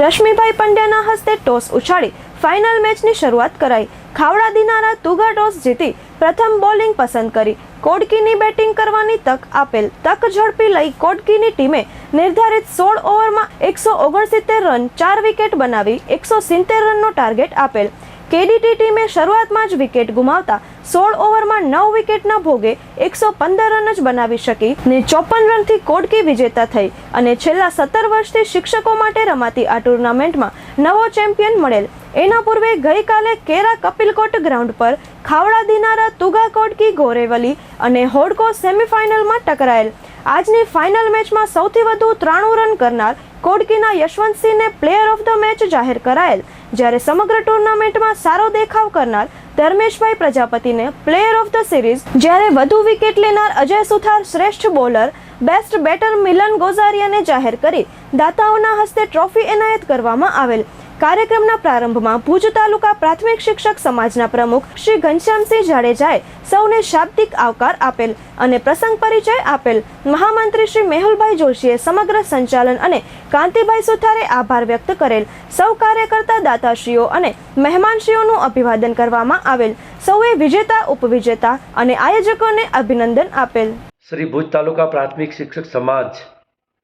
રશ્મિભાઈ પંડ્યાના હસ્તે toss ઉછાળી final મેચની શરૂઆત કરાઈ. ખાવડા દિનારા તુગા ટોસ જીતી પ્રથમ બોલિંગ પસંદ કરી. કોડકીની બેટિંગ કરવાની તક આપેલ તક ઝડપી લઈ કોડકીની ટીમે નિર્ધારિત સોળ ઓવરમાં એકસો ઓગણસિત્તેર રન, ચાર વિકેટ બનાવી એકસો સિત્તેર રનનો ટાર્ગેટ આપેલ. કેડીટી ટીમે શરૂઆતમાં જ વિકેટ ગુમાવતા સોળ ઓવરમાં નવ વિકેટના ભોગે એકસો પંદર રન જ બનાવી શકી ને ચોપન રનથી કોડકી વિજેતા થઈ અને છેલ્લા સત્તર વર્ષથી શિક્ષકો માટે રમાતી આ ટુર્નામેન્ટમાં નવો ચેમ્પિયન મળેલ. એના પૂર્વે ગઈકાલે કેરા કપિલકોટ ગ્રાઉન્ડ પર ખાવડા દિનારા તુગા કોડકી ગોરેવલી અને હોડકો સેમિફાઇનલમાં ટકરાયેલ. આજની ફાઇનલ મેચમાં સૌથી વધુ ત્રાણું રન કરનાર કોડકીના યશવંતસિંહને પ્લેયર ઓફ ધ મેચ જાહેર કરાયેલ, જ્યારે સમગ્ર ટુર્નામેન્ટમાં સારો દેખાવ કરનાર ધર્મેશભાઈ પ્રજાપતિને પ્લેયર ઓફ ધ સિરીઝ જ્યારે વધુ વિકેટ લેનાર અજય સુથાર શ્રેષ્ઠ બોલર બેસ્ટ બેટર મિલન ગોઝારિયાને જાહેર કરી દાતાઓના હસ્તે ટ્રોફી એનાયત કરવામાં આવેલ. કાર્યક્રમના પ્રારંભમાં ભુજ તાલુકા પ્રાથમિક શિક્ષક સમાજના પ્રમુખ શ્રી ઘનશ્યામસિંહ જાડેજાએ સૌને શાબ્દિક આવકાર આપેલ અને પ્રસંગ પરિચય આપેલ મહામંત્રી શ્રી મેહુલભાઈ જોશીએ સમગ્ર સંચાલન અને કાંતિભાઈ સુથારે આભાર વ્યક્ત કરેલ સૌ કાર્યકર્તા દાતાશ્રીઓ અને મહેમાનશ્રીઓનું અભિવાદન કરવામાં આવેલ, સૌએ વિજેતા, ઉપવિજેતા અને આયોજકોને અભિનંદન આપેલ. શ્રી ભુજ તાલુકા પ્રાથમિક શિક્ષક સમાજ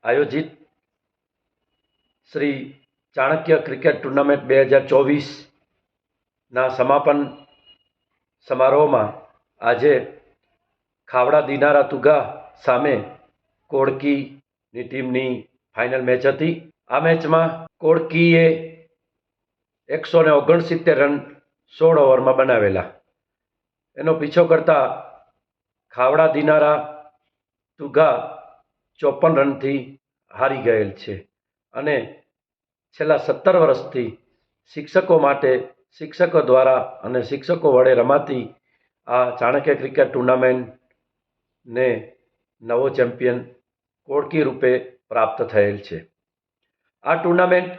આયોજિત શ્રી ચાણક્ય ક્રિકેટ ટુર્નામેન્ટ બે હજાર ચોવીસના સમાપન સમારોહમાં આજે ખાવડા દિનારા તુગા સામે કોડકીની ટીમની ફાઇનલ મેચ હતી. આ મેચમાં કોડકીએ એકસો ને ઓગણસિત્તેર રન સોળ ઓવરમાં બનાવેલા. એનો પીછો કરતા ખાવડા દિનારા તુગા ચોપન રનથી હારી ગયેલ છે અને છેલ્લા સત્તર વર્ષથી શિક્ષકો માટે શિક્ષકો દ્વારા અને શિક્ષકો વડે રમાતી આ ચાણક્ય ક્રિકેટ ટુર્નામેન્ટને નવો ચેમ્પિયન કોડકી રૂપે પ્રાપ્ત થયેલ છે. આ ટુર્નામેન્ટ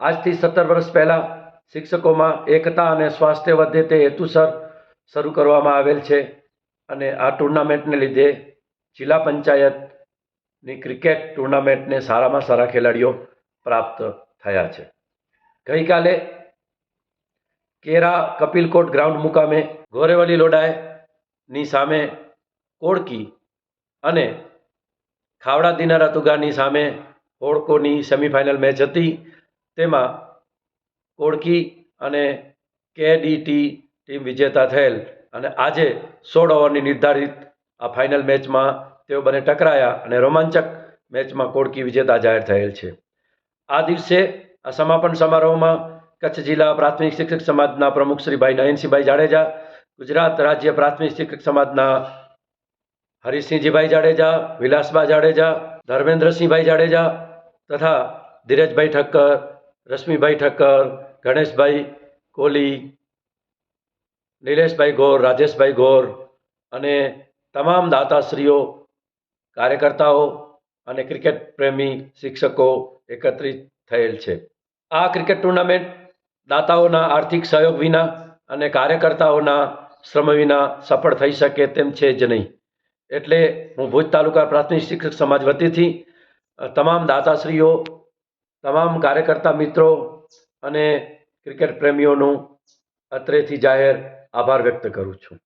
આજથી સત્તર વર્ષ પહેલાં શિક્ષકોમાં એકતા અને સ્વાસ્થ્ય વધે તે હેતુસર શરૂ કરવામાં આવેલ છે અને આ ટુર્નામેન્ટને લીધે જિલ્લા પંચાયતની ક્રિકેટ ટુર્નામેન્ટને સારામાં સારા ખેલાડીઓ પ્રાપ્ત થયા છે. ગઈકાલે કેરા કપિલકોટ ગ્રાઉન્ડ મુકામે ગોરેવલી લોડાયની સામે કોડકી અને ખાવડા દિનારા તુગાની સામે હોડકોની સેમિફાઇનલ મેચ હતી. તેમાં કોડકી અને કેડીટી ટીમ વિજેતા થયેલ અને આજે સોળ ઓવરની નિર્ધારિત આ ફાઇનલ મેચમાં તેઓ બંને ટકરાયા અને રોમાંચક મેચમાં કોડકી વિજેતા જાહેર થયેલ છે. આ દિવસે આ સમાપન સમારોહમાં કચ્છ જિલ્લા પ્રાથમિક શિક્ષક સમાજના પ્રમુખ શ્રી ભાઈ નયનસિંહભાઈ જાડેજા, ગુજરાત રાજ્ય પ્રાથમિક શિક્ષક સમાજના હરીશસિંહજીભાઈ જાડેજા વિલાસબા જાડેજા, ધર્મેન્દ્રસિંહભાઈ જાડેજા તથા ધીરજભાઈ ઠક્કર, રશ્મિભાઈ ઠક્કર, ગણેશભાઈ કોહલી નિલેશભાઈ ગોર, રાજેશભાઈ ગોર અને તમામ દાતાશ્રીઓ, કાર્યકર્તાઓ અને ક્રિકેટ પ્રેમી શિક્ષકો એકત્રિત થયેલ છે. આ ક્રિકેટ ટુર્નામેન્ટ દાતાઓના આર્થિક સહયોગ વિના અને કાર્યકર્તાઓના શ્રમ વિના સફળ થઈ શકે તેમ છે જ નહીં. એટલે હું ભુજ તાલુકા પ્રાથમિક શિક્ષક સમાજ વતીથી તમામ દાતાશ્રીઓ, તમામ કાર્યકર્તા મિત્રો અને ક્રિકેટ પ્રેમીઓનું અત્રેથી જાહેર આભાર વ્યક્ત કરું છું.